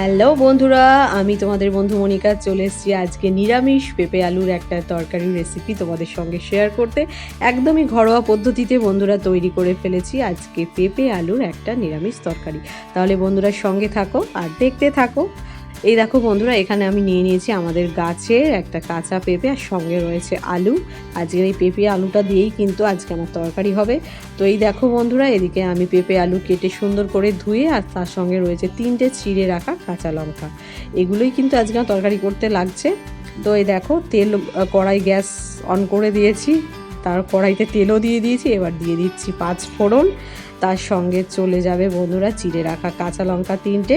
Hello বন্ধুরা, আমি তোমাদের বন্ধু মনিকা, চলে এসেছি আজকে নিরামিষ পেঁপে আলুর একটা তরকারির রেসিপি তোমাদের সঙ্গে শেয়ার করতে। একদমই ঘরোয়া পদ্ধতিতে বন্ধুরা তৈরি করে ফেলেছি আজকে পেঁপে আলুর একটা নিরামিষ তরকারি। তাহলে বন্ধুরা সঙ্গে থাকো আর দেখতে থাকো। এই দেখো বন্ধুরা, এখানে আমি নিয়ে নিয়েছি আমাদের গাছের একটা কাঁচা পেঁপে আর সঙ্গে রয়েছে আলু। আজকের এই পেঁপে আলুটা দিয়েই কিন্তু আজকে আমার তরকারি হবে। তো এই দেখো বন্ধুরা, এদিকে আমি পেঁপে আলু কেটে সুন্দর করে ধুয়ে আর তার সঙ্গে রয়েছে তিনটে চিড়ে রাখা কাঁচা লঙ্কা। এগুলোই কিন্তু আজকে আমার তরকারি করতে লাগছে। তো এই দেখো, তেল কড়াই গ্যাস অন করে দিয়েছি। তার কড়াইতে তেলও দিয়ে দিয়েছি, এবার দিয়ে দিচ্ছি পাঁচ ফোড়ন। তার সঙ্গে চলে যাবে বন্ধুরা চিড়ে রাখা কাঁচা লঙ্কা তিনটে।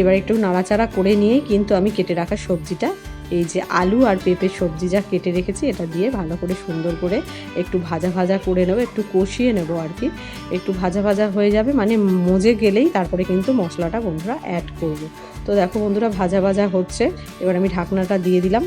এবার একটু নাড়াচাড়া করে নিয়েই কিন্তু আমি কেটে রাখা সবজিটা, এই যে আলু আর পেঁপে সবজি যা কেটে রেখেছি, এটা দিয়ে ভালো করে সুন্দর করে একটু ভাজা ভাজা করে নেব, একটু কষিয়ে নেব আর কি। একটু ভাজা ভাজা হয়ে যাবে মানে মজে গেলেই তারপরে কিন্তু মশলাটা বন্ধুরা অ্যাড করব। তো দেখো বন্ধুরা ভাজা ভাজা হচ্ছে, এবার আমি ঢাকনাটা দিয়ে দিলাম।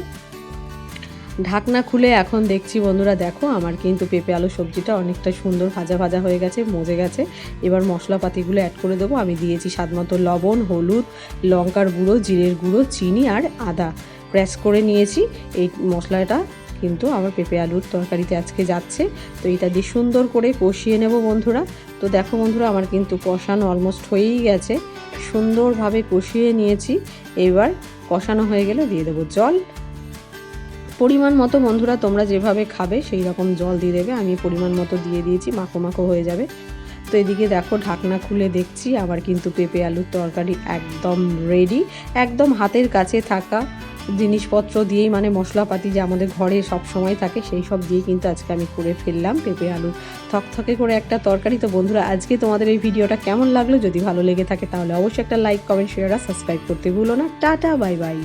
ঢাকনা খুলে এখন দেখছি বন্ধুরা, দেখো আমার কিন্তু পেঁপে আলু সবজিটা অনেকটা সুন্দর ভাজা ভাজা হয়ে গেছে, মজে গেছে। এবার মশলাপাতিগুলো অ্যাড করে দেবো। আমি দিয়েছি স্বাদ মতো লবণ, হলুদ, লঙ্কার গুঁড়ো, জিরের গুঁড়ো, চিনি আর আদা। প্রেস করে নিয়েছি। এই মশলাটা কিন্তু আমার পেঁপে আলুর তরকারিতে আজকে যাচ্ছে। তো এটা দিয়ে সুন্দর করে কষিয়ে নেব বন্ধুরা। তো দেখো বন্ধুরা, আমার কিন্তু কষানো অলমোস্ট হয়েই গেছে। সুন্দরভাবে কষিয়ে নিয়েছি। এবার কষানো হয়ে গেলে দিয়ে দেবো জল। পরিমাণ মতো বন্ধুরা তোমরা যেভাবে খাবে, সেই রকম জল দিয়ে দেবে। আমি পরিমাণ মতো দিয়ে দিয়েছি, মাখো মাখো হয়ে যাবে। তো এদিকে দেখো, ঢাকনা খুলে দেখছি, আবার কিন্তু পেঁপে আলুর তরকারি একদম রেডি একদম হাতের কাছে থাকা জিনিসপত্র দিয়েই মানে মশলাপাতি যে আমাদের ঘরে সব সময় থাকে, সেই সব দিয়ে কিন্তু আজকে আমি করে ফেললাম পেঁপে আলু থকথকে করে একটা তরকারি। তো বন্ধুরা, আজকে তোমাদের এই ভিডিওটা কেমন লাগল? যদি ভালো লেগে থাকে, তাহলে অবশ্যই একটা লাইক কমেন্ট শেয়ার আর সাবস্ক্রাইব করতে ভুলো না। Tata bye bye